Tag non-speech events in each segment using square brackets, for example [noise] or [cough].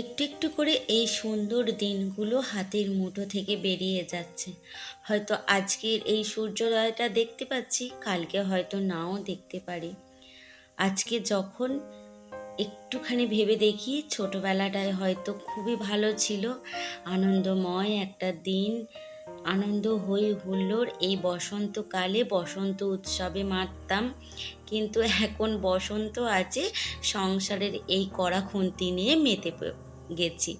একটু একটু করে এই সুন্দর দিনগুলো হাতের মুঠো থেকে বেরিয়ে যাচ্ছে। হয়তো আজকের এই সূর্যোদয়টা দেখতে পাচ্ছি, কালকে হয়তো নাও দেখতে পারি। আজকে যখন একটুখানি ভেবে দেখি, ছোটোবেলাটায় হয়তো খুবই ভালো ছিল। আনন্দময় একটা দিন, আনন্দ হই হুল্লোড়, এই বসন্তকালে বসন্ত উৎসবে মারতাম। কিন্তু এখন বসন্ত আছে, সংসারের এই কড়া খুন্তি নিয়ে মেতে গেছি।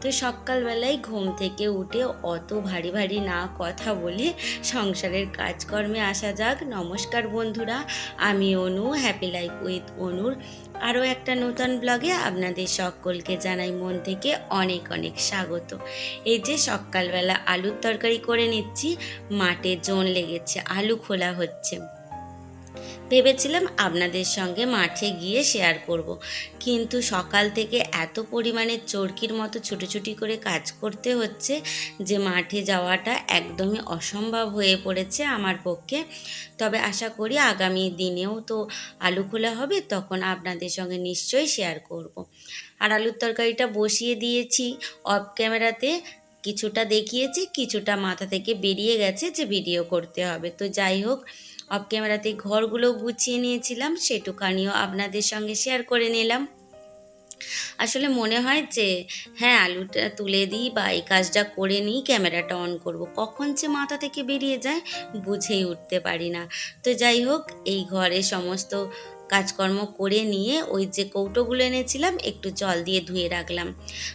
তো সকালবেলায় ঘুম থেকে উঠে অত ভারী ভারী না কথা বলে সংসারের কাজকর্মে আসা যাক। নমস্কার বন্ধুরা, আমি অনু হ্যাপি লাইফ উইথ অনুর আরও একটা নতুন ব্লগে আপনাদের সকলকে জানাই মন থেকে অনেক অনেক স্বাগত। এই যে সকালবেলা আলুর তরকারি করে নিচ্ছি, মাঠে জোন লেগেছে, আলু খোলা হচ্ছে। ভেবেছিলাম আপনাদের সঙ্গে মাঠে গিয়ে শেয়ার করব। কিন্তু সকাল থেকে এত পরিমাণে চরকির মতো ছুটোছুটি করে কাজ করতে হচ্ছে যে মাঠে যাওয়াটা একদমই অসম্ভব হয়ে পড়েছে আমার পক্ষে তবে আশা করি আগামী দিনেও তো আলু খোলা হবে, তখন আপনাদের সঙ্গে নিশ্চয়ই শেয়ার করব। আর আলুর তরকারিটা বসিয়ে দিয়েছি অফ ক্যামেরাতে কিছুটা দেখিয়েছি, কিছুটা মাথা থেকে বেরিয়ে গেছে যে ভিডিও করতে হবে তো যাই হোক অফ ক্যামেরাতে ঘরগুলো গুছিয়ে নিয়েছিলাম সেটুকানিও আপনাদের সঙ্গে শেয়ার করে নিলাম। আসলে মনে হয় যে হ্যাঁ আলুটা তুলে দিই বা এই কাজটা করে নিই, ক্যামেরাটা অন করব। কখন যে মাথা থেকে বেরিয়ে যায়, বুঝেই উঠতে পারি না। তো যাই হোক, এই ঘরে সমস্ত কাজকর্ম করে নিয়ে ওই যে কৌটোগুলো এনেছিলাম, একটু জল দিয়ে ধুয়ে রাখলাম।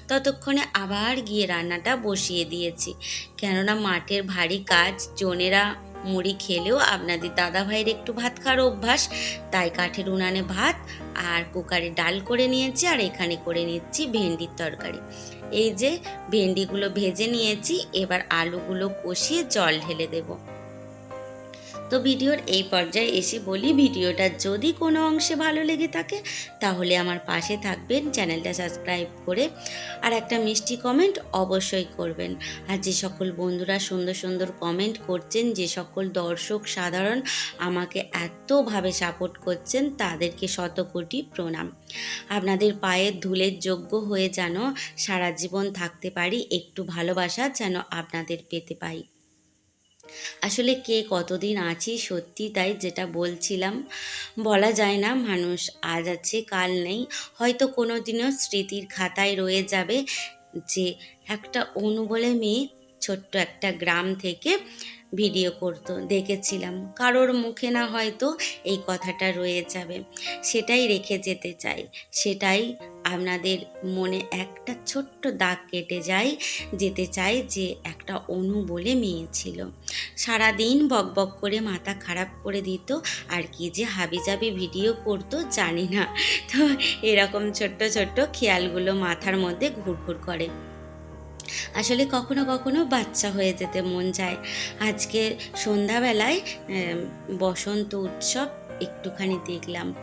ততক্ষণে আবার গিয়ে রান্নাটা বসিয়ে দিয়েছি। কেননা মাঠের ভারী কাজ, জনেরা মুড়ি খেলেও আপনাদের দাদা ভাইয়ের একটু ভাত খাওয়ার অভ্যাস। তাই কাঠের উনানে ভাত আর কুকারে ডাল করে নিয়েছি আর এখানে করে নিচ্ছি ভেন্ডির তরকারি। এই যে ভেন্ডিগুলো ভেজে নিয়েছি, এবার আলুগুলো কষিয়ে জল ঢেলে দেবো। তো ভিডিওর এই পর্যায়ে এসে বলি, ভিডিওটা যদি কোনো অংশে ভালো লেগে থাকে, তাহলে আমার পাশে থাকবেন, চ্যানেলটা সাবস্ক্রাইব করে আর একটা মিষ্টি কমেন্ট অবশ্যই করবেন। আর যে সকল বন্ধুরা সুন্দর সুন্দর কমেন্ট করছেন, যে সকল দর্শক সাধারণ আমাকে এতভাবে সাপোর্ট করছেন, তাদেরকে শত কোটি প্রণাম। আপনাদের পায়ের ধুলের যোগ্য হয়ে যেন সারা জীবন থাকতে পারি, একটু ভালোবাসা যেন আপনাদের পেতে পাই। আসলে কে কতদিন আছি সত্যি তাই যেটা বলছিলাম, বলা যায় না মানুষ আজ আছে কাল নেই। হয়তো কোনো দিনও স্মৃতির খাতায় রয়ে যাবে যে একটা অনু বলে মেয়ে ছোট্ট একটা গ্রাম থেকে ভিডিও করতো, দেখেছিলাম। কারোর মুখে না হয়তো এই কথাটা রয়ে যাবে। সেটাই রেখে যেতে চাই। সেটাই আপনাদের মনে একটা ছোট্ট দাগ কেটে যায়, যেতে চাই যে একটা অনু বলে মেয়ে ছিল। সারাদিন বক বক করে মাথা খারাপ করে দিত, আর কি যে হাবিজাবি ভিডিও করতো জানি না। তো এরকম ছোট্ট ছোট্ট খেয়ালগুলো মাথার মধ্যে ঘুরঘুর করে। আসলে কখনো কখনো বাচ্চা হয়ে যেতে মন যায়। আজকে সন্ধ্যাবেলায় বসন্ত উৎসব একটুখানি দেখলাম।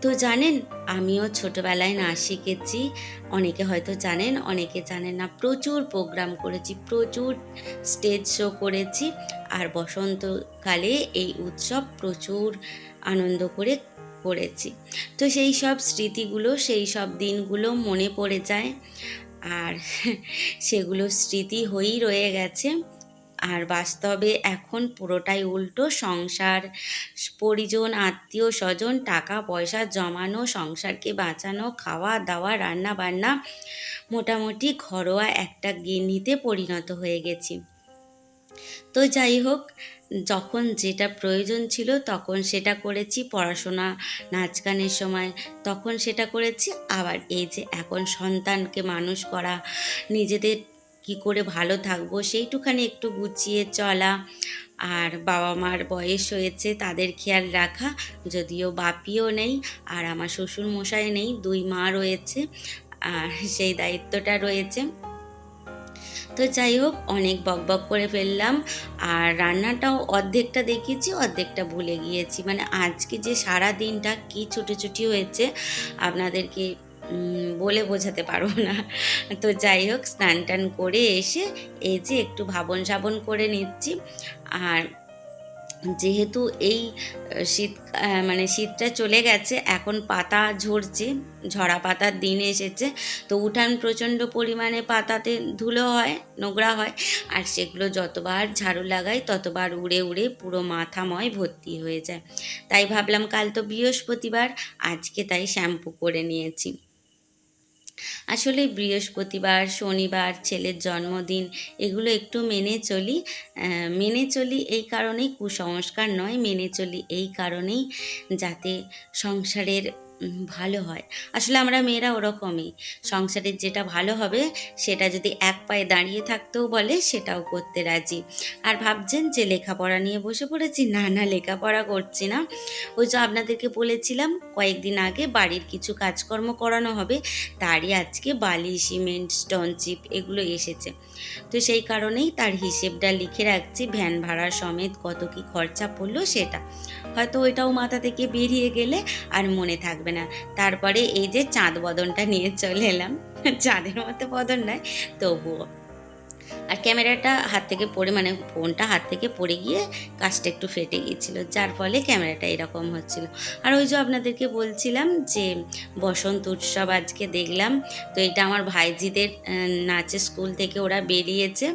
তো জানেন, আমিও ছোটবেলায় নাচ শিখেছি। অনেকে হয়তো জানেন, অনেকে জানেন না, প্রচুর প্রোগ্রাম করেছি, প্রচুর স্টেজ শো করেছি। আর বসন্তকালে এই উৎসব প্রচুর আনন্দ করে করেছি। তো সেই সব স্মৃতিগুলো, সেই সব দিনগুলো মনে পড়ে যায়। আর [laughs] সেগুলো স্মৃতি হয়েই রয়ে গেছে। আর বাস্তবে এখন পুরোটাই উল্টো। সংসার, পরিজন, আত্মীয় স্বজন টাকা পয়সা জমানো, সংসারকে বাঁচানো খাওয়া দাওয়া রান্না বান্না মোটামুটি ঘরোয়া একটা গিন্নিতে পরিণত হয়ে গেছি। তো যাই হোক, যখন যেটা প্রয়োজন ছিল তখন সেটা করেছি পড়াশোনা নাচ গানের সময় তখন সেটা করেছি। আবার এই যে এখন সন্তানকে মানুষ করা, নিজেদের কি করে ভালো থাকব সেইটুখানি একটু গুছিয়ে চলা। আর বাবা মার বয়স হয়েছে, তাদের খেয়াল রাখা। যদিও বাপিও নেই, আর আমার শ্বশুর মশাই নেই, দুই মা রয়েছে, আর সেই দায়িত্বটা রয়েছে। তো যাই হোক, অনেক বকবক করে ফেললাম, আর রান্নাটাও অর্ধেকটা দেখিয়েছি অর্ধেকটা ভুলে গিয়েছি। মানে আজকে যে সারা দিনটা কি ছুটোছুটি হয়েছে, আপনাদেরকে বলে বোঝাতে পারব না। তো যাই হোক, স্নান টান করে এসে এই যে একটু ভাবন সাবন করে নিচ্ছি। আর যেহেতু এই শীত মানে শীতটা চলে গেছে, এখন পাতা ঝরছে, ঝরা পাতার দিন এসেছে, তো উঠান প্রচণ্ড পরিমাণে পাতাতে ধুলো হয়, নোংরা হয়। আর সেগুলো যতবার ঝাড়ু লাগাই, ততবার উড়ে উড়ে পুরো মাথাময় ভর্তি হয়ে যায়। তাই ভাবলাম কাল তো বৃহস্পতিবার, আজকে তাই শ্যাম্পু করে নিয়েছি। আসলে বৃহস্পতিবার, শনিবার, ছেলের জন্মদিন, এগুলো একটু মেনে চলি মেনে চলি এই কারণেই কুসংস্কার নয়, মেনে চলি এই কারণেই যাতে সংসারের ভালো হয়। আসলে আমরা মেয়েরা ওরকমই। সংসারের যেটা ভালো হবে, সেটা যদি এক পায়ে দাঁড়িয়ে থাকতেও বলে, সেটাও করতে রাজি। আর ভাবছেন যে লেখাপড়া নিয়ে বসে পড়েছি? না না, লেখাপড়া করছি না। ওই যে আপনাদেরকে বলেছিলাম, কয়েকদিন আগে বাড়ির কিছু কাজকর্ম করানো হবে। তারই আজকে বালি, সিমেন্ট, স্টোন, চিপ এগুলো এসেছে। তো সেই কারণেই তার হিসেবটা লিখে রাখছি, ভ্যান ভাড়া সমেত কত কি খরচা পড়ল সেটা। হয়তো ওইটাও মাথা থেকে বেরিয়ে গেলে আর মনে থাকবে না। তারপরে এই যে চাঁদ বদনটা নিয়ে চলে এলাম। চাঁদের মতো বদন নয় তবুও। আর ক্যামেরাটা হাত থেকে পড়ে মানে ফোনটা হাত থেকে পড়ে গিয়ে কাজটা একটু ফেটে গিয়েছিল, যার ফলে ক্যামেরাটা এরকম হচ্ছিল। আর ওই যে আপনাদেরকে বলছিলাম যে বসন্ত উৎসব আজকে দেখলাম, তো এটা আমার ভাইজিদের নাচের স্কুল থেকে ওরা বেরিয়েছে।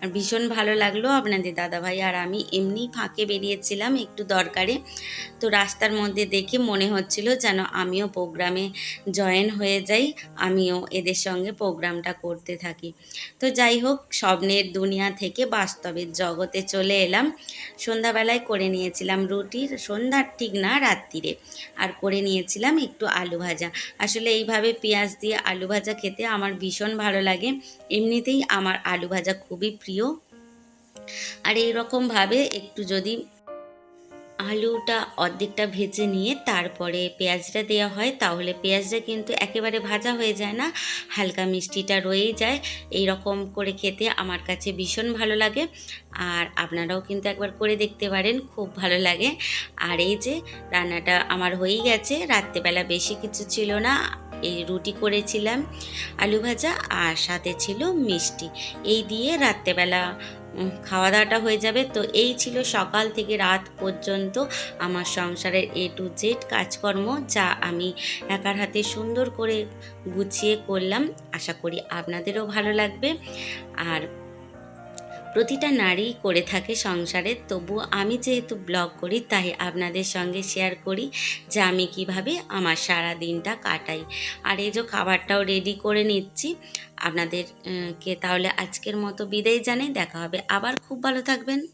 আর ভীষণ ভালো লাগল আপনাদের দাদাভাই আর আমি এমনি ফাঁকে বেরিয়েছিলাম একটু দরকারে। তো রাস্তার মধ্যে দেখে মনে হচ্ছিল যেন আমিও প্রোগ্রামে জয়েন হয়ে যাই, আমিও এদের সঙ্গে প্রোগ্রামটা করতে থাকি। তো যাই হোক স্বপ্নের দুনিয়া থেকে বাস্তবের জগতে চলে এলাম। সন্ধ্যাবেলায় করে নিয়েছিলাম রুটি সন্ধ্যার ঠিক না রাত্রিরে আর করে নিয়েছিলাম একটু আলু ভাজা। আসলে এইভাবে পেঁয়াজ দিয়ে আলু ভাজা খেতে আমার ভীষণ ভালো লাগে। এমনিতেই আমার আলু ভাজা খুবই প্রিয়। আর এইরকমভাবে একটু যদি আলুটা অর্ধেকটা ভেজে নিয়ে তারপরে পেঁয়াজটা দেওয়া হয়, তাহলে পেঁয়াজটা কিন্তু একেবারে ভাজা হয়ে যায় না, হালকা মিষ্টিটা রয়েই যায়। এই রকম করে খেতে আমার কাছে ভীষণ ভালো লাগে আর আপনারাও কিন্তু একবার করে দেখতে পারেন, খুব ভালো লাগে। আর এই যে রান্নাটা আমার হয়েই গেছে, রাত্রেবেলা বেশি কিছু ছিল না, এই রুটি করেছিলাম আলু ভাজা আর সাথে ছিল মিষ্টি। এই দিয়ে রাত্রেবেলা খাওয়া দাওয়াটা হয়ে যাবে। তো এই ছিল সকাল থেকে রাত পর্যন্ত আমার সংসারের এ টু জেড কাজকর্ম, যা আমি একার হাতে সুন্দর করে গুছিয়ে করলাম। আশা করি আপনাদেরও ভালো লাগবে। আর প্রতিটা নারী করে থাকে সংসারে। তবু আমি যেহেতু ব্লগ করি, তাই আপনাদের সঙ্গে শেয়ার করি যে আমি কীভাবে আমার সারা দিনটা কাটাই। আর এই যে খাবারটাও রেডি করে নিচ্ছি। আপনাদেরকে তাহলে আজকের মতো বিদায় জানাই। দেখা হবে। আবার খুব ভালো থাকবেন।